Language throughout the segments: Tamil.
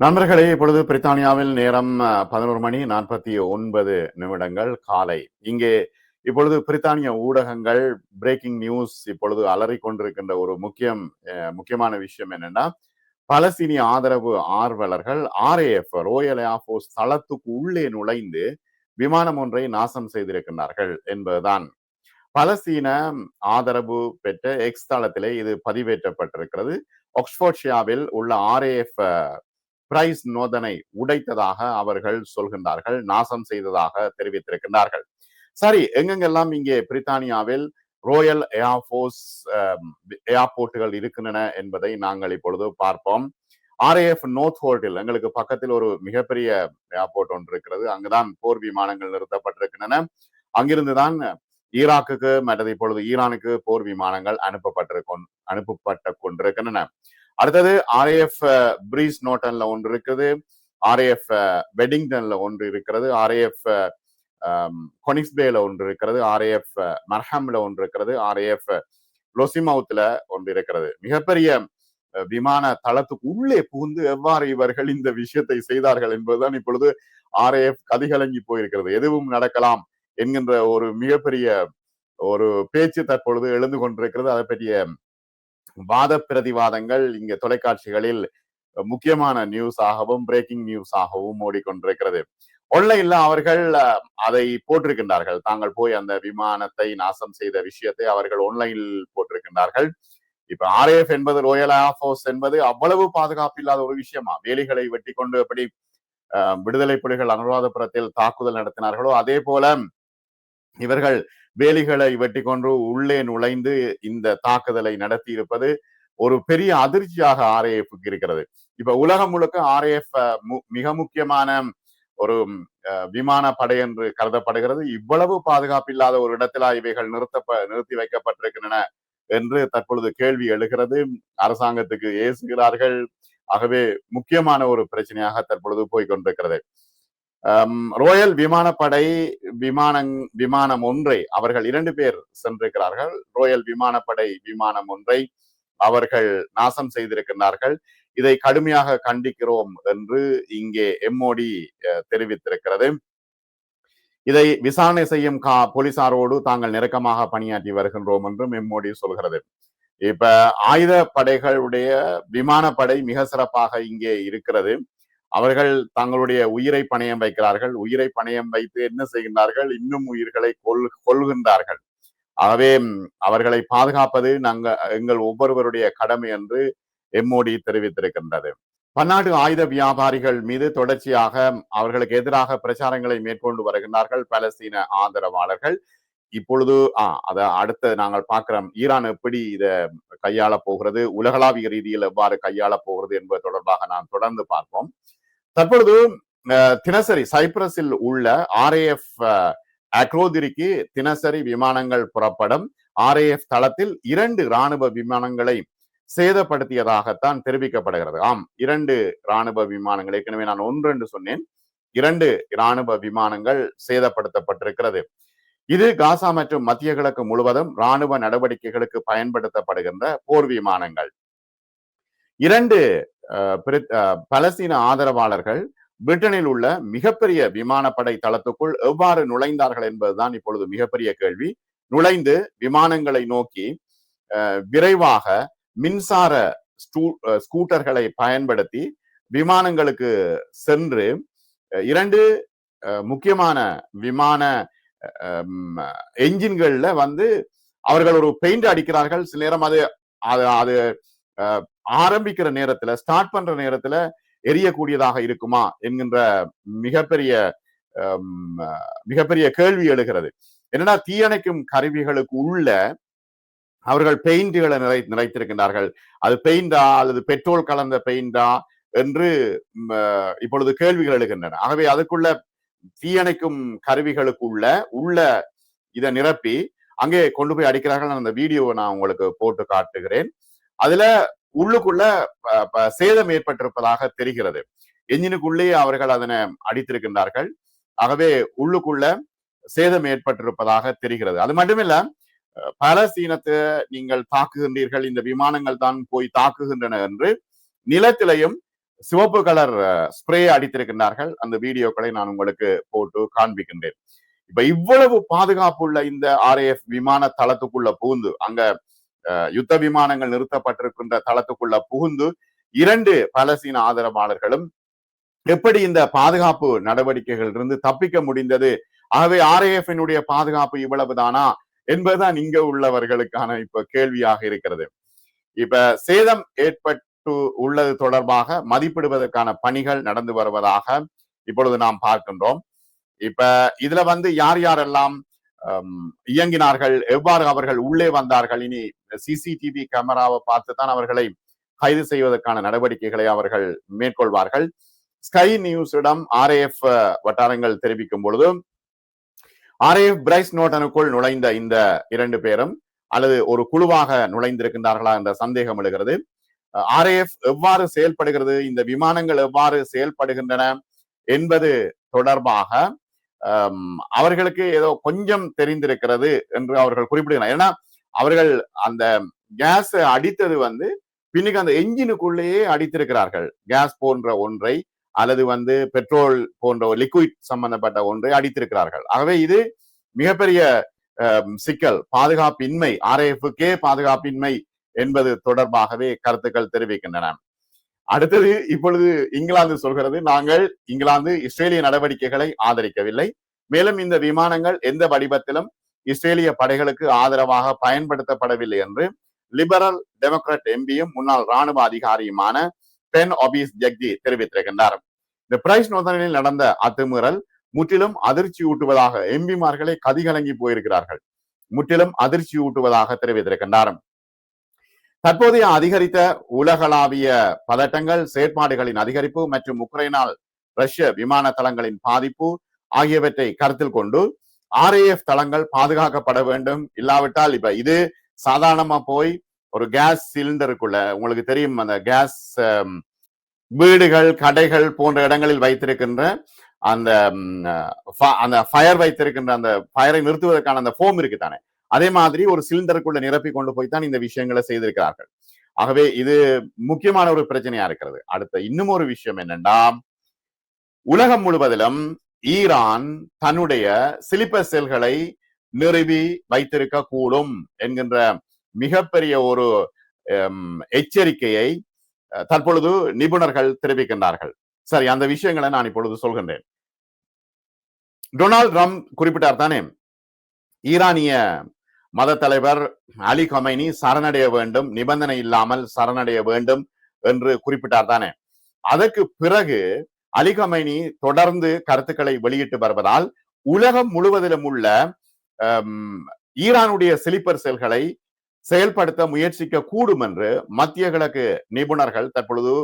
நண்பர்களே இப்பொழுது பிரித்தானியாவில் நேரம் பதினோரு மணி நாற்பத்தி ஒன்பது நிமிடங்கள் காலை. இங்கே இப்பொழுது பிரித்தானிய ஊடகங்கள் பிரேக்கிங் நியூஸ் இப்பொழுது அலறி கொண்டிருக்கின்ற ஒரு முக்கியம் அஹ், முக்கியமான விஷயம் என்னன்னா பலஸ்தீனிய ஆதரவு ஆர்வலர்கள் ஆர்ஏஎஃப் ரோயல் ஏர்ஃபோர்ஸ் தளத்துக்கு உள்ளே நுழைந்து விமானம் ஒன்றை நாசம் செய்திருக்கின்றார்கள் என்பதுதான். பலஸ்தீன ஆதரவு பெற்ற எக்ஸ் தளத்திலே இது பதிவேற்றப்பட்டிருக்கிறது. ஆக்ஸ்போர்ட்ஷியாவில் உள்ள ஆர்ஏஎஃப் பிரைஸ் நோதனை உடைத்ததாக அவர்கள் சொல்கின்றார்கள் நாசம் செய்ததாக தெரிவித்திருக்கின்றார்கள். சரி எங்கெங்கெல்லாம் இங்கே பிரித்தானியாவில் ரோயல் ஏர்ஃபோர்ஸ் ஏர்போர்ட்டுகள் இருக்கின்றன என்பதை நாங்கள் இப்பொழுது பார்ப்போம். ஆர்ஏஎஃப் நோர்த் ஹோல்டில் எங்களுக்கு பக்கத்தில் ஒரு மிகப்பெரிய ஏர்போர்ட் ஒன்று இருக்கிறது. அங்குதான் போர் விமானங்கள் நிறுத்தப்பட்டிருக்கின்றன. அங்கிருந்துதான் ஈராக்குக்கு மற்றது இப்பொழுது ஈரானுக்கு போர் விமானங்கள் அனுப்பப்பட்டிருக்கொ அனுப்பப்பட்டு கொண்டிருக்கின்றன. அடுத்தது ஆர்ஏஎஃப் பிரீஸ் நோட்டன்ல ஒன்று இருக்குது. ஆர்ஏஎஃப் வெட்டிங்டன்ல ஒன்று இருக்கிறது. ஆர்ஏஎஃப் கொனிக்ஸ்பேல ஒன்று இருக்கிறது. ஆர்ஏஎஃப் மர்ஹாம்ல ஒன்று இருக்கிறது. ஆர்ஏஎஃப் லொசிமவுத்ல ஒன்று இருக்கிறது. மிகப்பெரிய விமான தளத்துக்கு உள்ளே புகுந்து எவ்வாறு இவர்கள் இந்த விஷயத்தை செய்தார்கள் என்பதுதான் இப்பொழுது ஆர்ஏஎஃப் கதிகலங்கி போயிருக்கிறது. எதுவும் நடக்கலாம் என்கின்ற ஒரு மிகப்பெரிய ஒரு பேச்சு தற்பொழுது எழுந்து கொண்டிருக்கிறது. அதை பற்றிய வாத பிரதிவாதங்கள் இங்க தொலைக்காட்சிகளில் முக்கியமான நியூஸ் ஆகவும் பிரேக்கிங் நியூஸ் ஆகவும் ஓடிக்கொண்டிருக்கிறது. ஒன்லைன்ல அவர்கள் அதை போட்டிருக்கின்றார்கள். தாங்கள் போய் அந்த விமானத்தை நாசம் செய்த விஷயத்தை அவர்கள் ஒன்லைனில் போட்டிருக்கின்றார்கள். இப்ப ஆர்ஏஎஃப் என்பது ரோயல் ஏர்ஃபோர்ஸ் என்பது அவ்வளவு பாதுகாப்பு இல்லாத ஒரு விஷயமா? வேலிகளை வெட்டி கொண்டு எப்படி அஹ், விடுதலை புலிகள் அனுராதபுரத்தில் தாக்குதல் நடத்தினார்களோ அதே போல இவர்கள் வேலிகளை வெட்டி கொண்டு உள்ளே நுழைந்து இந்த தாக்குதலை நடத்தி இருப்பது ஒரு பெரிய அதிர்ச்சியாக ஆர்ஏஎஃப்க்கு இருக்கிறது. இப்ப உலகம் முழுக்க ஆர்ஏஎஃப் மிக முக்கியமான ஒரு அஹ், விமான படை என்று கருதப்படுகிறது. இவ்வளவு பாதுகாப்பு இல்லாத ஒரு இடத்திலா இவைகள் நிறுத்த நிறுத்தி வைக்கப்பட்டிருக்கின்றன என்று தற்பொழுது கேள்வி எழுகிறது. அரசாங்கத்துக்கு ஏசுகிறார்கள். ஆகவே முக்கியமான ஒரு பிரச்சனையாக தற்பொழுது போய்கொண்டிருக்கிறது ரோயல் விமானப்படை விமானங் விமானம் ஒன்றை அவர்கள் இரண்டு பேர் சென்றிருக்கிறார்கள். ரோயல் விமானப்படை விமானம் ஒன்றை அவர்கள் நாசம் செய்திருக்கிறார்கள் இதை கடுமையாக கண்டிக்கிறோம் என்று இங்கே எம்ஓடி தெரிவித்திருக்கிறது. இதை விசாரணை செய்யும் கா போலீசாரோடு தாங்கள் நெருக்கமாக பணியாற்றி வருகின்றோம் என்றும் எம்ஓடி சொல்கிறது. இப்ப ஆயுத படைகளுடைய விமானப்படை மிக சிறப்பாக இங்கே இருக்கிறது. அவர்கள் தங்களுடைய உயிரை பணயம் வைக்கிறார்கள். உயிரை பணயம் வைத்து என்ன செய்கின்றார்கள்? இன்னும் உயிர்களை கொல் கொள்கின்றார்கள். ஆகவே அவர்களை பாதுகாப்பது நாங்கள் எங்கள் ஒவ்வொருவருடைய கடமை என்று எம்ஓடி தெரிவித்திருக்கின்றது. பன்னாட்டு ஆயுத வியாபாரிகள் மீது தொடர்ச்சியாக அவர்களுக்கு எதிராக பிரச்சாரங்களை மேற்கொண்டு வருகின்றார்கள் பலஸ்தீன ஆதரவாளர்கள். இப்பொழுது ஆஹ் அதை அடுத்த நாங்கள் பார்க்கிறோம். ஈரான் எப்படி இதை கையாள போகிறது? உலகளாவிய ரீதியில் எவ்வாறு கையாள போகிறது என்பது தொடர்பாக நாம் தொடர்ந்து பார்ப்போம். தற்பொழுது தினசரி சைப்ரஸில் உள்ள ஆர்ஏஎஃப் அக்ரோதிரிக்கு தினசரி விமானங்கள் புறப்படும். ஆர்ஏஎஃப் தளத்தில் இரண்டு ராணுவ விமானங்களை சேதப்படுத்தியதாகத்தான் தெரிவிக்கப்படுகிறது. ஆம் இரண்டு ராணுவ விமானங்கள். ஏற்கனவே நான் ஒன்று என்று சொன்னேன். இரண்டு ராணுவ விமானங்கள் சேதப்படுத்தப்பட்டிருக்கிறது. இது காசா மற்றும் மத்திய கிழக்கு முழுவதும் ராணுவ நடவடிக்கைகளுக்கு பயன்படுத்தப்படுகின்ற போர் விமானங்கள். இரண்டு பலஸ்தீன ஆதரவாளர்கள் பிரிட்டனில் உள்ள மிகப்பெரிய விமானப்படை தளத்துக்குள் எவ்வாறு நுழைந்தார்கள் என்பதுதான் இப்பொழுது மிகப்பெரிய கேள்வி. நுழைந்து விமானங்களை நோக்கி அஹ், விரைவாக மின்சார அஹ், ஸ்கூட்டர்களை பயன்படுத்தி விமானங்களுக்கு சென்று இரண்டு அஹ், முக்கியமான விமான என்ஜின்கள்ல வந்து அவர்கள் ஒரு பெயிண்ட் அடிக்கிறார்கள். சில நேரம் அது அது அது அஹ், ஆரம்பிக்கிற நேரத்துல ஸ்டார்ட் பண்ற நேரத்துல எரியக்கூடியதாக இருக்குமா என்கின்ற மிகப்பெரிய மிகப்பெரிய கேள்வி எழுகிறது. என்னன்னா தீயணைக்கும் கருவிகளுக்கு உள்ள அவர்கள் பெயிண்டுகளை நிறை நிறைத்திருக்கின்றார்கள். அது பெயிண்டா அல்லது பெட்ரோல் கலந்த பெயிண்டா என்று இப்பொழுது கேள்விகள் எழுகின்றன. ஆகவே அதுக்குள்ள தீயணைக்கும் கருவிகளுக்கு உள்ள உள்ள இதை நிரப்பி அங்கே கொண்டு போய் அடிக்கிறார்கள் நான் அந்த வீடியோவை நான் உங்களுக்கு போட்டு காட்டுகிறேன். அதுல உள்ளுக்குள்ள சேதம் ஏற்பட்டிருப்பதாக தெரிகிறது. எஞ்சினுக்குள்ளே அவர்கள் அதனை அடித்திருக்கின்றார்கள். ஆகவே உள்ளுக்குள்ள சேதம் ஏற்பட்டிருப்பதாக தெரிகிறது. அது மட்டுமில்ல பலஸ்தீனத்தை நீங்கள் தாக்குகின்றீர்கள் இந்த விமானங்கள் தான் போய் தாக்குகின்றன என்று நிலத்திலையும் சிவப்பு கலர் ஸ்ப்ரே அடித்திருக்கின்றார்கள். அந்த வீடியோக்களை நான் உங்களுக்கு போட்டு காண்பிக்கின்றேன். இப்ப இவ்வளவு பாதுகாப்புள்ள இந்த ஆர்ஏஎஃப் விமான தளத்துக்குள்ள புகுந்து அங்க யுத்த விமானங்கள் நிறுத்தப்பட்டிருக்கின்ற தளத்துக்குள்ள புகுந்து இரண்டு பலஸ்தீன ஆதரவாளர்களும் எப்படி இந்த பாதுகாப்பு நடவடிக்கைகள் இருந்து தப்பிக்க முடிந்தது? ஆகவே ஆர்ஏஎஃபினுடைய பாதுகாப்பு இவ்வளவுதானா? என்பதுதான் இங்க உள்ளவர்களுக்கான இப்ப கேள்வியாக இருக்கிறது. இப்ப சேதம் ஏற்பட்டு உள்ளது தொடர்பாக மதிப்பிடுவதற்கான பணிகள் நடந்து வருவதாக இப்பொழுது நாம் பார்க்கின்றோம். இப்ப இதுல வந்து யார் யாரெல்லாம் இயங்கினார்கள். எவ்வாறு அவர்கள் உள்ளே வந்தார்கள்? இனி சிசிடிவி கேமராவை பார்த்து தான் அவர்களை கைது செய்வதற்கான நடவடிக்கைகளை அவர்கள் மேற்கொள்வார்கள். ஸ்கை நியூஸிடம் ஆர்ஏஎஃப் வட்டாரங்கள் தெரிவிக்கும் பொழுது ஆர்ஏஎஃப் பிரைஸ் நோட்டனுக்குள் நுழைந்த இந்த இரண்டு பேரும் அல்லது ஒரு குழுவாக நுழைந்திருக்கின்றார்களா என்ற சந்தேகம் எழுகிறது. ஆர்ஏஎஃப் எவ்வாறு செயல்படுகிறது? இந்த விமானங்கள் எவ்வாறு செயல்படுகின்றன? என்பது தொடர்பாக அவர்களுக்கு ஏதோ கொஞ்சம் தெரிந்திருக்கிறது என்று அவர்கள் குறிப்பிடுகிறார் ஏன்னா அவர்கள் அந்த கேஸ் அடித்தது வந்து பின்னுக்கு அந்த என்ஜினுக்குள்ளேயே அடித்திருக்கிறார்கள். கேஸ் போன்ற ஒன்றை அல்லது வந்து பெட்ரோல் போன்ற லிக்விட் சம்பந்தப்பட்ட ஒன்றை அடித்திருக்கிறார்கள். ஆகவே இது மிகப்பெரிய அஹ், சிக்கல். பாதுகாப்பின்மை ஆர்ஏஎஃப்கே பாதுகாப்பின்மை என்பது தொடர்பாகவே கருத்துக்கள் தெரிவிக்கின்றன. அடுத்தது இப்பொழுது இங்கிலாந்து சொல்கிறது நாங்கள் இங்கிலாந்து இஸ்ரேலிய நடவடிக்கைகளை ஆதரிக்கவில்லை. மேலும் இந்த விமானங்கள் எந்த வடிவத்திலும் இஸ்ரேலிய படைகளுக்கு ஆதரவாக பயன்படுத்தப்படவில்லை என்று லிபரல் டெமோக்ராட் எம்பியும் முன்னாள் ராணுவ அதிகாரியுமான பென் ஒபீஸ் ஜக்தி தெரிவித்திருக்கின்றார். இந்த பிரைஸ் நோதனில் நடந்த அத்துமீறல் முற்றிலும் அதிர்ச்சி ஊட்டுவதாக எம்பிமார்களே கதிகலங்கி போயிருக்கிறார்கள். முற்றிலும் அதிர்ச்சி ஊட்டுவதாக தெரிவித்திருக்கின்றார். தற்போதைய அதிகரித்த உலகளாவிய பதட்டங்கள் செயற்பாடுகளின் அதிகரிப்பு மற்றும் உக்ரைனால் ரஷ்ய விமான தளங்களின் பாதிப்பு ஆகியவற்றை கருத்தில் கொண்டு ஆர்ஏஎஃப் தளங்கள் பாதுகாக்கப்பட வேண்டும். இல்லாவிட்டால் இப்ப இது சாதாரணமா போய் ஒரு கேஸ் சிலிண்டருக்குள்ள உங்களுக்கு தெரியும் அந்த கேஸ் வீடுகள் கடைகள் போன்ற இடங்களில் வைத்திருக்கின்ற அந்த அந்த ஃபயர் வைத்திருக்கின்ற அந்த ஃபயரை நிறுத்துவதற்கான அந்த ஃபோம் இருக்கு தானே அதே மாதிரி ஒரு சிலிண்டருக்குள்ள நிரப்பி கொண்டு போய் தான் இந்த விஷயங்களை செய்திருக்கிறார்கள். ஆகவே இது முக்கியமான ஒரு பிரச்சனையா இருக்கிறது. அடுத்த இன்னும் ஒரு விஷயம் என்னன்னா உலகம் முழுவதிலும் ஈரான் தன்னுடைய சிலிப்பர் செல்களை நிறுவி வைத்திருக்க கூடும் என்கின்ற மிகப்பெரிய ஒரு ஹம், எச்சரிக்கையை அஹ், தற்பொழுது நிபுணர்கள் தெரிவிக்கின்றார்கள். சரி அந்த விஷயங்களை நான் இப்பொழுது சொல்கின்றேன். டொனால்ட் ட்ரம்ப் குறிப்பிட்டார் தானே? ஈரானிய மத தலைவர் அலி கமைனி சரணடைய வேண்டும் நிபந்தனை இல்லாமல் சரணடைய வேண்டும் என்று குறிப்பிட்டார் தானே. அதற்கு பிறகு அலிகமைனி தொடர்ந்து கருத்துக்களை வெளியிட்டு வருவதால் உலகம் முழுவதிலும் உள்ள ஈரானுடைய சிலிப்பர் செல்களை செயல்படுத்த முயற்சிக்க கூடும் என்று மத்திய கிழக்கு நிபுணர்கள் தற்பொழுது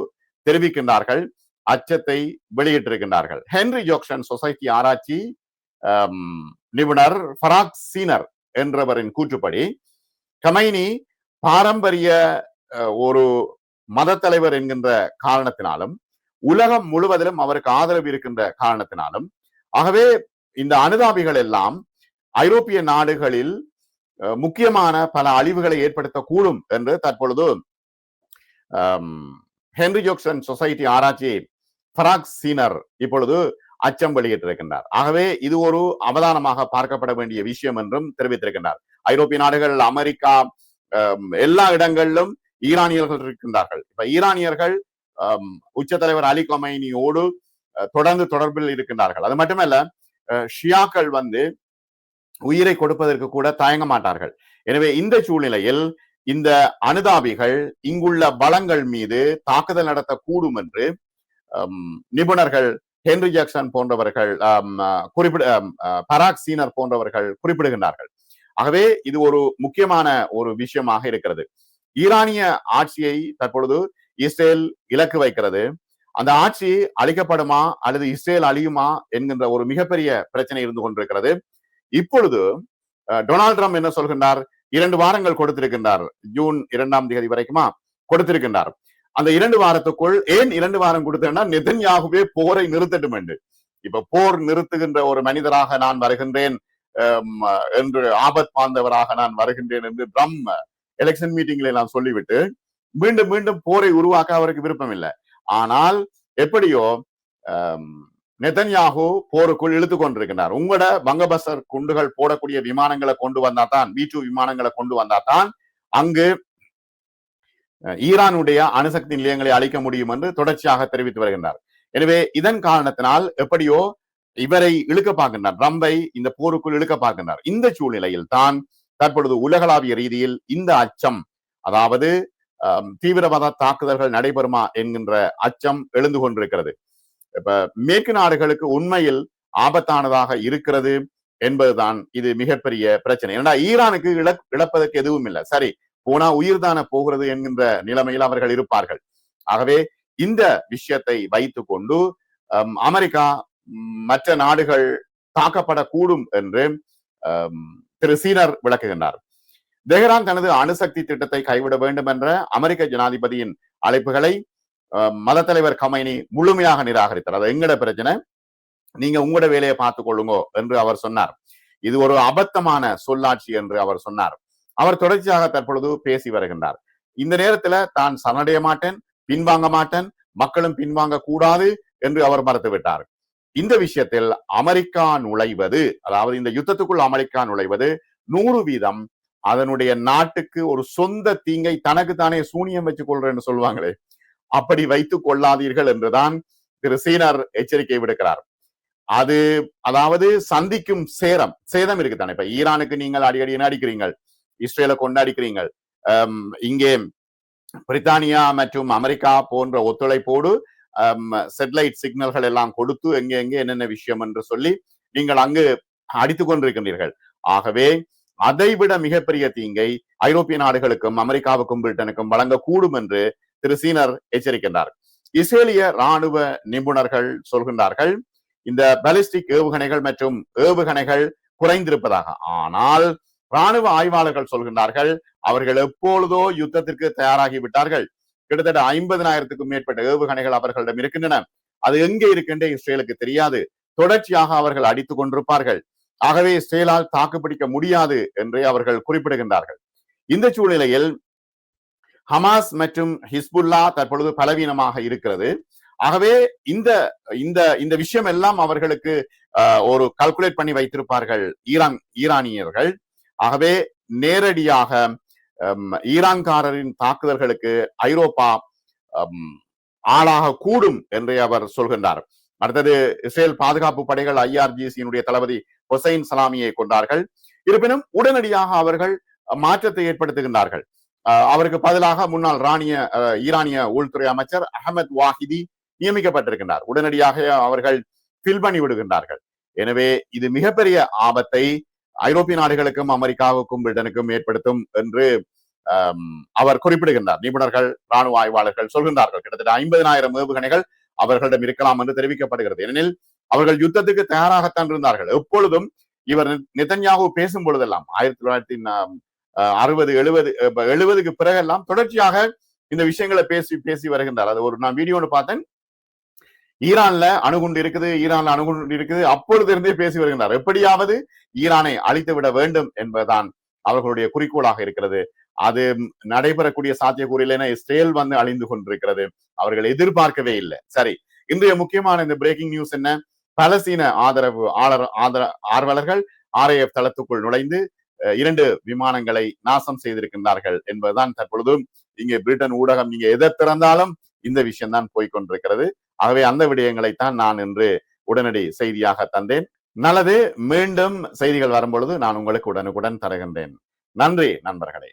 தெரிவிக்கின்றார்கள் அச்சத்தை வெளியிட்டிருக்கின்றார்கள். ஹென்ரி ஜோக்சன் சொசைட்டி ஆராய்ச்சி நிபுணர் ஃபராக் சீனர் என்றவரின் கூற்றுப்படி கமைனி பாரம்பரிய ஒரு மத தலைவர் என்கின்ற காரணத்தினாலும் உலகம் முழுவதிலும் அவருக்கு ஆதரவு இருக்கின்ற காரணத்தினாலும் ஆகவே இந்த அனுதாபிகள் எல்லாம் ஐரோப்பிய நாடுகளில் அஹ், முக்கியமான பல அழிவுகளை ஏற்படுத்தக்கூடும் என்று தற்பொழுது ஹென்ரி ஜோக்சன் சொசைட்டி ஆராய்ச்சி ஃபராக் சீனர் இப்பொழுது அச்சம் வெளியிட்டிருக்கின்றார். ஆகவே இது ஒரு அவதானமாக பார்க்கப்பட வேண்டிய விஷயம் என்றும் தெரிவித்திருக்கின்றார். ஐரோப்பிய நாடுகள் அமெரிக்கா எல்லா இடங்களிலும் ஈரானியர்கள் இருக்கின்றார்கள். இப்ப ஈரானியர்கள் உச்ச தலைவர் அலி கொமைனியோடு தொடர்ந்து தொடர்பில் இருக்கின்றார்கள். அது மட்டுமல்ல அஹ், ஷியாக்கள் வந்து உயிரை கொடுப்பதற்கு கூட தயங்க மாட்டார்கள். எனவே இந்த சூழ்நிலையில் இந்த அனுதாபிகள் இங்குள்ள பலங்கள் மீது தாக்குதல் நடத்தக்கூடும் என்று ஹம், நிபுணர்கள் ஹென்ரி ஜாக்சன் போன்றவர்கள் குறிப்பிட பராக் சீனர் போன்றவர்கள் குறிப்பிடுகின்றார்கள். ஆகவே இது ஒரு முக்கியமான ஒரு விஷயமாக இருக்கிறது. ஈரானிய ஆட்சியை தற்பொழுது இஸ்ரேல் இலக்கு வைக்கிறது. அந்த ஆட்சி அழிக்கப்படுமா அல்லது இஸ்ரேல் அழியுமா என்கின்ற ஒரு மிகப்பெரிய பிரச்சனை இருந்து கொண்டிருக்கிறது. இப்பொழுது டொனால்ட் ட்ரம்ப் என்ன சொல்கின்றார்? இரண்டு வாரங்கள் கொடுத்திருக்கின்றார். ஜூன் இரண்டாம் தேதி வரைக்குமா கொடுத்திருக்கின்றார். அந்த இரண்டு வாரத்துக்குள் ஏன் இரண்டு வாரம் கொடுத்தேன்னா நெதன்யாகுவே போரை நிறுத்தட்டும் என்று இப்ப போர் நிறுத்துகின்ற ஒரு மனிதராக நான் வருகின்றேன் என்று ஆபத் பாந்தவராக நான் வருகின்றேன் என்று ட்ரம் எலெக்ஷன் மீட்டிங்ல நான் சொல்லிவிட்டு மீண்டும் மீண்டும் போரை உருவாக்க அவருக்கு விருப்பம் இல்லை ஆனால் எப்படியோ நெதன்யாகு போருக்குள் இழுத்து கொண்டிருக்கிறார் உங்களோட பங்கபஸ்டர் குண்டுகள் போடக்கூடிய விமானங்களை கொண்டு வந்தா தான் பி டூ விமானங்களை கொண்டு வந்தா தான் அங்கு ஈரானுடைய அணுசக்தி நிலையங்களை அழிக்க முடியும் என்று தொடர்ச்சியாக தெரிவித்து வருகின்றார். எனவே இதன் காரணத்தினால் எப்படியோ இவரை இழுக்க பார்க்கின்றார். ட்ரம்பை இந்த போருக்குள் இழுக்க பார்க்கின்றார். இந்த சூழ்நிலையில் தான் தற்பொழுது உலகளாவிய ரீதியில் இந்த அச்சம் அதாவது தீவிரவாத தாக்குதல்கள் நடைபெறுமா என்கின்ற அச்சம் எழுந்து கொண்டிருக்கிறது. இப்ப மேற்கு நாடுகளுக்கு உண்மையில் ஆபத்தானதாக இருக்கிறது என்பதுதான் இது மிகப்பெரிய பிரச்சனை. ஏன்னா ஈரானுக்கு இழப் இழப்பதற்கு எதுவும் இல்லை. சரி போனா உயிர் தானே போகிறது என்கின்ற நிலைமையில் அவர்கள் இருப்பார்கள். ஆகவே இந்த விஷயத்தை வைத்துக் கொண்டு அமெரிக்கா மற்ற நாடுகள் தாக்கப்படக்கூடும் என்று திரு சீனர் விளக்குகின்றார். தெஹ்ரான் தனது அணுசக்தி திட்டத்தை கைவிட வேண்டும் என்ற அமெரிக்க ஜனாதிபதியின் அழைப்புகளை மத தலைவர் கமைனி முழுமையாக நிராகரித்தார். அது எங்கட பிரச்சனை? நீங்க உங்களோட வேலையை பார்த்துக் கொள்ளுங்கோ என்று அவர் சொன்னார். இது ஒரு அபத்தமான சொல்லாட்சி என்று அவர் சொன்னார். அவர் தொடர்ச்சியாக தற்பொழுது பேசி வருகின்றார். இந்த நேரத்துல தான் சரணடைய மாட்டேன் பின்வாங்க மாட்டேன் மக்களும் பின்வாங்க கூடாது என்று அவர் மறுத்துவிட்டார் இந்த விஷயத்தில் அமெரிக்கா நுழைவது அதாவது இந்த யுத்தத்துக்குள் அமெரிக்கா நுழைவது நூறு வீதம் அதனுடைய நாட்டுக்கு ஒரு சொந்த தீங்கை தனக்கு தானே சூனியம் வச்சுக் கொள்றேன்னு சொல்லுவாங்களே அப்படி வைத்துக் கொள்ளாதீர்கள் என்றுதான் திரு சீனர் எச்சரிக்கை விடுக்கிறார். அது அதாவது சந்திக்கும் சேரம் சேதம் இருக்குதானே? இப்ப ஈரானுக்கு நீங்கள் அடிக்கடி என்ன அடிக்கிறீங்கள் இஸ்ரேலை கொண்டாடிக்கிறீங்கள். இங்கே பிரித்தானியா மற்றும் அமெரிக்கா போன்ற ஒத்துழைப்போடு செட்டலைட் சிக்னல்கள் எல்லாம் கொடுத்து எங்கே எங்கே என்னென்ன விஷயம் என்று சொல்லி நீங்கள் அங்கு அடித்துக் கொண்டிருக்கின்றீர்கள். ஆகவே அதைவிட மிகப்பெரிய தீங்கை ஐரோப்பிய நாடுகளுக்கும் அமெரிக்காவுக்கும் பிரிட்டனுக்கும் வழங்கக்கூடும் என்று திரு சீனர் எச்சரிக்கின்றார். இஸ்ரேலிய ராணுவ நிபுணர்கள் சொல்கின்றார்கள் இந்த பாலிஸ்டிக் ஏவுகணைகள் மற்றும் ஏவுகணைகள் குறைந்திருப்பதாக. ஆனால் ராணுவ ஆய்வாளர்கள் சொல்கின்றார்கள் அவர்கள் எப்பொழுதோ யுத்தத்திற்கு தயாராகி விட்டார்கள். கிட்டத்தட்ட ஐம்பதினாயிரத்துக்கும் மேற்பட்ட ஏவுகணைகள் அவர்களிடம் இருக்கின்றன. அது எங்கே இருக்கின்ற இஸ்ரேலுக்கு தெரியாது. தொடர்ச்சியாக அவர்கள் அடித்துக் கொண்டிருப்பார்கள். ஆகவே இஸ்ரேலால் தாக்குப்பிடிக்க முடியாது என்று அவர்கள் குறிப்பிடுகின்றார்கள். இந்த சூழ்நிலையில் ஹமாஸ் மற்றும் ஹிஸ்புல்லா தற்பொழுது பலவீனமாக இருக்கிறது. ஆகவே இந்த இந்த இந்த விஷயம் எல்லாம் அவர்களுக்கு ஒரு கால்குலேட் பண்ணி வைத்திருப்பார்கள் ஈரான் ஈரானியர்கள். ஆகவே நேரடியாக ஈரான்காரரின் தாக்குதல்களுக்கு ஐரோப்பா ஆளாக கூடும் என்று அவர் சொல்கின்றார். அடுத்தது இஸ்ரேல் பாதுகாப்பு படைகள் ஐஆர்ஜிசியினுடைய தளபதி ஹொசைன் சலாமியை கொண்டார்கள். இருப்பினும் உடனடியாக அவர்கள் மாற்றத்தை ஏற்படுத்துகின்றார்கள். அவருக்கு பதிலாக முன்னாள் ராணிய அஹ், ஈரானிய உள்துறை அமைச்சர் அகமது வாஹிதி நியமிக்கப்பட்டிருக்கின்றார். உடனடியாக அவர்கள் ஃபில் பண்ணி விடுகின்றார்கள். எனவே இது மிகப்பெரிய ஆபத்தை ஐரோப்பிய நாடுகளுக்கும் அமெரிக்காவுக்கும் பிரிட்டனுக்கும் ஏற்படுத்தும் என்று அவர் குறிப்பிடுகின்றார். நிபுணர்கள் ராணுவ ஆய்வாளர்கள் சொல்கின்றார்கள். கிட்டத்தட்ட ஐம்பதனாயிரம் ஏவுகணைகள் அவர்களிடம் இருக்கலாம் என்று தெரிவிக்கப்படுகிறது. ஏனெனில் அவர்கள் யுத்தத்துக்கு தயாராகத்தான் இருந்தார்கள். எப்பொழுதும் இவர் நிதன்யாகு பேசும் பொழுதெல்லாம் ஆயிரத்தி தொள்ளாயிரத்தி அறுபது எழுபது எழுபதுக்கு பிறகெல்லாம் தொடர்ச்சியாக இந்த விஷயங்களை பேசி பேசி வருகின்றார். அது ஒரு நான் வீடியோன்னு பார்த்தேன். ஈரான்ல அணுகுண்டு இருக்குது ஈரான்ல அணுகுண்டு இருக்குது. அப்பொழுது இருந்தே பேசி வருகின்றார். எப்படியாவது ஈரானை அழித்து விட வேண்டும் என்பதுதான் அவர்களுடைய குறிக்கோளாக இருக்கிறது. அது நடைபெறக்கூடிய சாத்தியக்கூறு இல்லைன்னா இஸ்ரேல் வந்து அழிந்து கொண்டிருக்கிறது. அவர்கள் எதிர்பார்க்கவே இல்லை. சரி இன்றைய முக்கியமான இந்த பிரேக்கிங் நியூஸ் என்ன? பலசீன ஆதரவு ஆளர் ஆதர ஆர்வலர்கள் ஆர்ஏஎஃப் தளத்துக்குள் நுழைந்து அஹ், இரண்டு விமானங்களை நாசம் செய்திருக்கின்றார்கள் என்பதுதான் தற்பொழுது இங்கே பிரிட்டன் ஊடகம் நீங்க எதை திறந்தாலும் இந்த விஷயம் தான் போய்கொண்டிருக்கிறது ஆகவே அந்த விடயங்களைத்தான் நான் இன்று உடனடி செய்தியாக தந்தேன். நல்லது மீண்டும் செய்திகள் வரும்பொழுது நான் உங்களுக்கு உடனுக்குடன் தருகின்றேன். நன்றி நண்பர்களே.